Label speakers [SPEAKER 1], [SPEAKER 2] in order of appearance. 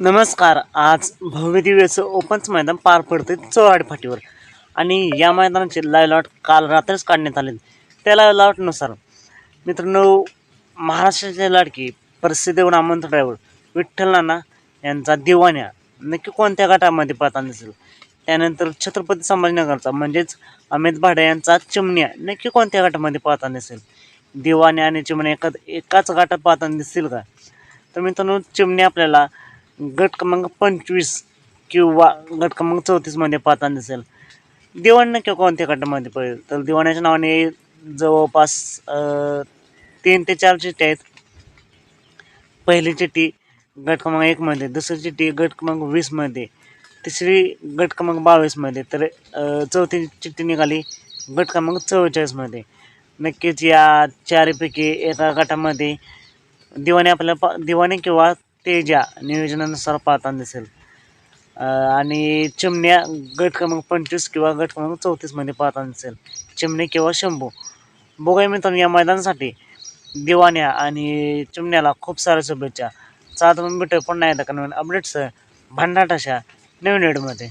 [SPEAKER 1] नमस्कार आज भव्यदिव्याचं दिव्याचं मैदान पार पडते चौहाड फाटीवर. आणि या मैदानाचे लाईव्ह लॉट काल रात्रीच काढण्यात आले त्या लाईव्ह लॉटनुसार मित्रांनो महाराष्ट्राचे लाडकी प्रसिद्ध नामवंत ड्रायव्हर विठ्ठल नाना यांचा दिवाण्या नक्की कोणत्या गटामध्ये पाहताना दिसेल? त्यानंतर छत्रपती संभाजीनगरचा म्हणजेच अमित भाडे यांचा चिमण्या नक्की कोणत्या गटामध्ये पाहताना दिसेल? दिवाण्या आणि चिमण्या एका एकाच गटात पाहताना दिसतील का? तर मित्रांनो चिमणी आपल्याला गट क्रमांक पंचवीस किंवा गट क्रमांक चौतीसमध्ये पाहताना दिसेल. दिवाण नक्की कोणत्या गटामध्ये पडेल? तर दिवाण्याच्या नावाने जवळपास तीन ते चार चिठ्ठी आहेत. पहिली चिठ्ठी गट क्रमांक एकमध्ये दुसरी चिठ्ठी गट क्रमांक वीसमध्ये तिसरी गट क्रमांक बावीसमध्ये तर चौथी चिठ्ठी निघाली गट क्रमांक चव्वेचाळीसमध्ये नक्कीच या चारपैकी एका गटामध्ये दिवाणी आपल्याला पा दिवाणी किंवा तेजा नियोजनानुसार पाहताना दिसेल आणि चिमण्या गट क्रमांक पंचवीस किंवा गट क्रमांक चौतीसमध्ये पाहताना दिसेल चिमणे किंवा शंभू. बघूया मित्रांनो या मैदानासाठी दिवाण्या आणि चिमण्याला खूप साऱ्या शुभेच्छा. चालतं भेटू पुन्हा एकदा का नवीन? अपडेट्स भांडाटाशा नवीन वेळमध्ये